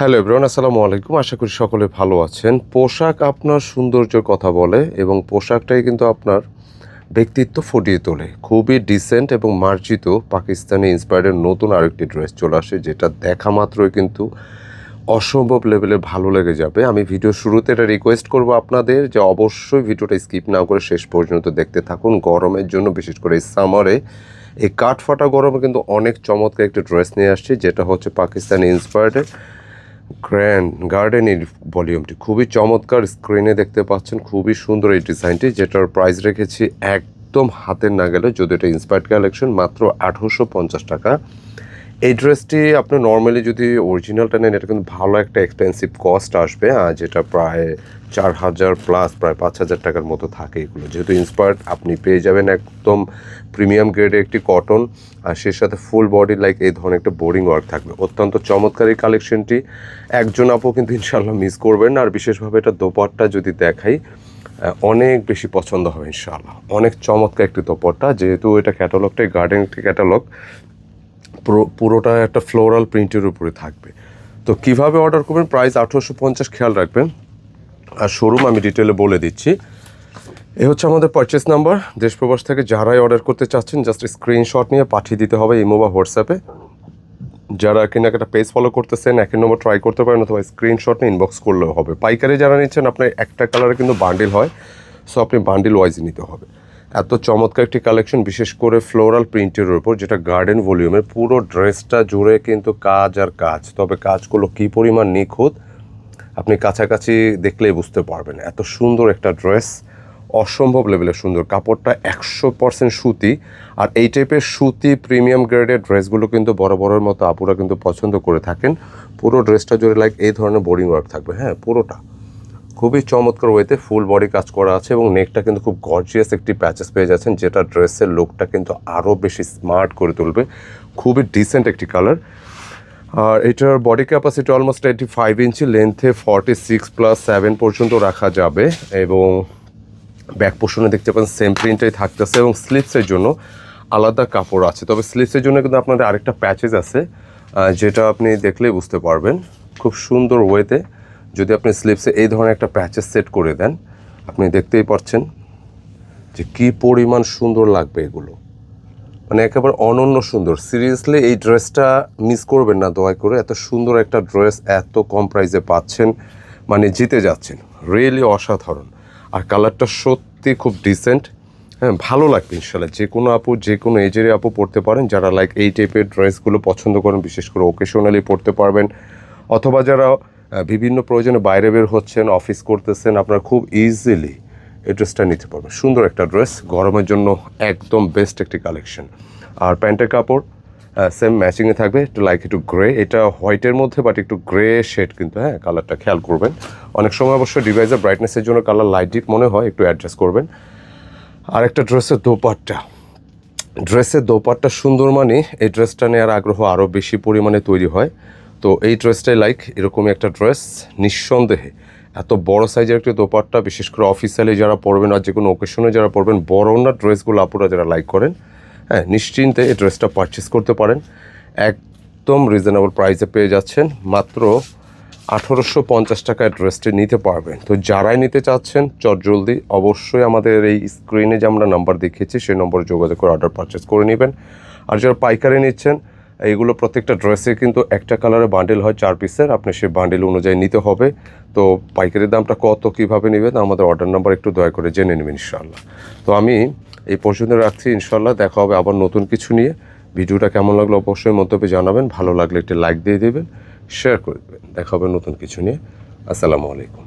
Hello everyone, আসসালামু আলাইকুম। আশা করি সকলে ভালো আছেন। পোশাক আপনার সৌন্দর্যের কথা বলে এবং পোশাকটাই কিন্তু আপনার ব্যক্তিত্ব ফুটিয়ে তোলে। খুবই ডিসেন্ট এবং মার্জিত পাকিস্তানি ইন্সপায়ার্ডের নতুন আরেকটি ড্রেস চলে আসে, যেটা দেখা মাত্রই কিন্তু অসম্ভব লেভেলে ভালো লেগে যাবে। আমি ভিডিও শুরুতে এটা রিকোয়েস্ট করব আপনাদের যে অবশ্যই ভিডিওটা স্কিপ না করে শেষ পর্যন্ত দেখতে থাকুন। গরমের জন্য, বিশেষ করে সামারে এই কাঠ ফাটা গরমে কিন্তু অনেক চমৎকার একটা ড্রেস নিয়ে আসছে, যেটা হচ্ছে পাকিস্তানি ইন্সপায়ার্ডের গ্র্যান্ড গার্ডেনের ভলিউমটি খুবই চমৎকার স্ক্রিনে দেখতে পাচ্ছেন, খুবই সুন্দর এই ডিজাইনটি যেটার প্রাইস রেখেছি একদম হাতের না গেলে যদি এটা ইন্সপায়ার্ড কালেকশন মাত্র আঠেরোশো পঞ্চাশ টাকা। এই ড্রেসটি আপনি নর্মালি যদি অরিজিনালটা নেন, এটা কিন্তু ভালো একটা এক্সপেন্সিভ কস্ট আসবে আর যেটা প্রায় চার হাজার প্লাস প্রায় পাঁচ হাজার টাকার মতো থাকে এগুলো। যেহেতু ইন্সপায়ার্ড আপনি পেয়ে যাবেন একদম প্রিমিয়াম গ্রেডের একটি কটন আর সে সাথে ফুল বডি লাইক এই ধরনের একটা বোরিং ওয়ার্ক থাকবে। অত্যন্ত চমৎকার এই কালেকশনটি একজন আপু কিন্তু ইনশাল্লাহ মিস করবেন আর বিশেষভাবে এটা দোপাট্টা যদি দেখাই অনেক বেশি পছন্দ হবে ইনশাআল্লাহ। অনেক চমৎকার একটি দোপাট্টা, যেহেতু এটা ক্যাটালগটাই গার্ডেন একটি ক্যাটালগ পুরোটা একটা ফ্লোরাল প্রিন্টের উপরে থাকবে। তো কীভাবে অর্ডার করবেন? প্রাইস আঠেরোশো পঞ্চাশ, খেয়াল রাখবেন। আর শোরুম আমি ডিটেলে বলে দিচ্ছি। এ হচ্ছে আমাদের পারচেস নাম্বার দেশ প্রবাস থেকে যারাই অর্ডার করতে চাচ্ছেন জাস্ট স্ক্রিনশট নিয়ে পাঠিয়ে দিতে হবে ইমো বা হোয়াটসঅ্যাপে। যারা কেনাকাটা পেজ ফলো করতেছেন, একের নম্বর ট্রাই করতে পারেন অথবা স্ক্রিনশট নিয়ে ইনবক্স করলেও হবে। পাইকারি যারা নিচ্ছেন, আপনার একটা কালারে কিন্তু বান্ডিল হয়। সো আপনি বান্ডিল ওয়াইজ নিতে হবে। এত চমৎকার একটি কালেকশন বিশেষ করে ফ্লোরাল প্রিন্টের উপর, যেটা গার্ডেন ভলিউমের পুরো ড্রেসটা জুড়ে কিন্তু কাজ আর কাজ। তবে কাজগুলো কী পরিমাণ নিখুঁত, আপনি কাছাকাছি দেখলেই বুঝতে পারবেন। এত সুন্দর একটা ড্রেস অসম্ভব লেভেলের সুন্দর। কাপড়টা একশো পার্সেন্ট সুতি, আর এই টাইপের সুতি প্রিমিয়াম গ্রেডের ড্রেসগুলো কিন্তু বড় বড়ের মতো আপুরা কিন্তু পছন্দ করে থাকেন। পুরো ড্রেসটা জুড়ে লাইক এই ধরনের বোরিং ওয়ার্ক থাকবে হ্যাঁ পুরোটা। খুবই চমৎকার ওয়েতে ফুল বডি কাজ করা আছে এবং নেকটা কিন্তু খুব গর্জিয়াস একটি প্যাচেস পেয়ে যাচ্ছেন, যেটা ড্রেসের লুকটা কিন্তু আরও বেশি স্মার্ট করে তুলবে। খুবই ডিসেন্ট একটি কালার আর এটার body capacity almost eighty five inch লেন্থে forty six plus seven পর্যন্ত রাখা যাবে এবং ব্যাক পোর্শনে দেখতে পাচ্ছেন সেম প্রিন্টাই থাকতেছে এবং স্লিপসের জন্য আলাদা কাপড় আছে। তবে স্লিপসের জন্য কিন্তু আপনাদের আরেকটা প্যাচেস আছে যেটা আপনি দেখলেই বুঝতে পারবেন। খুব সুন্দর ওয়েতে যদি আপনি স্লিপসে এই ধরনের একটা প্যাচেস সেট করে দেন, আপনি দেখতেই পাচ্ছেন যে কি পরিমাণ সুন্দর লাগবে এগুলো। মানে একেবারে অনন্য সুন্দর। সিরিয়াসলি এই ড্রেসটা মিস করবেন না, দয়া করে। এত সুন্দর একটা ড্রেস এত কম প্রাইসে পাচ্ছেন মানে জিতে যাচ্ছেন। রিয়েলি অসাধারণ। আর কালারটা সত্যি খুব ডিসেন্ট হ্যাঁ ভালো লাগবে ইনশাল্লাহ যে কোনো আপু, যে কোনো এজের আপু পড়তে পারেন, যারা লাইক এই টাইপের ড্রেসগুলো পছন্দ করেন, বিশেষ করে ওকেশনালি পড়তে পারবেন। অথবা যারা বিভিন্ন প্রয়োজনে বাইরে বের হচ্ছেন অফিস করতেছেন, আপনারা খুব ইজিলি এই ড্রেসটা নিতে পারবেন। সুন্দর একটা ড্রেস গরমের জন্য একদম বেস্ট একটি কালেকশন আর প্যান্টের কাপড় সেম ম্যাচিংয়ে থাকবে, একটু লাইক একটু গ্রে এটা হোয়াইটের মধ্যে বাট একটু গ্রে শেড কিন্তু হ্যাঁ কালারটা খেয়াল করবেন। অনেক সময় অবশ্য ডিভাইসের ব্রাইটনেসের জন্য কালার লাইট ডিপ মনে হয়, একটু অ্যাডজাস্ট করবেন। আর একটা ড্রেসের দোপাট্টা। ড্রেসের দোপাট্টা সুন্দর মানে এই ড্রেসটা নেওয়ার আগ্রহ আরও বেশি পরিমাণে তৈরি হয়। তো এই ড্রেসটাই লাইক এরকমই একটা ড্রেস নিঃসন্দেহে। এত বড় সাইজের একটা দোপাট্টা, বিশেষ করে অফিসিয়ালি যারা পরবেন আর যে কোনো ওকেশনে যারা পরবেন, বড় না ড্রেসগুলো আপুরা যারা লাইক করেন হ্যাঁ নিশ্চিন্তে এই ড্রেসটা পারচেস করতে পারেন। একদম রিজনেবল প্রাইসে পেয়ে যাচ্ছেন, মাত্র আঠারোশো পঞ্চাশ টাকায় ড্রেসটি নিতে পারবেন। তো যারাই নিতে চাচ্ছেন, চট জলদি অবশ্যই আমাদের এই স্ক্রিনে যে আমরা নাম্বার দেখিয়েছি, সেই নম্বরে যোগাযোগ করে অর্ডার পারচেস করে নেবেন। আর যারা পাইকারি নিচ্ছেন এইগুলো প্রত্যেকটা ড্রেসে কিন্তু একটা কালারে বান্ডেল হয় চার পিসের আপনি সেই বান্ডেল অনুযায়ী নিতে হবে। তো পাইকারি দামটা কত, কীভাবে নেবেন? আমাদের অর্ডার নাম্বার একটু দয়া করে জেনে নেবেন ইনশাল্লাহ তো আমি এই পর্যন্ত রাখছি ইনশাল্লাহ দেখা হবে আবার নতুন কিছু নিয়ে। ভিডিওটা কেমন লাগল অবশ্যই মন্তব্যে জানাবেন। ভালো লাগলে একটি লাইক দিয়ে দেবেন শেয়ার করে দেবেন। দেখা হবে নতুন কিছু নিয়ে। আসসালামু আলাইকুম।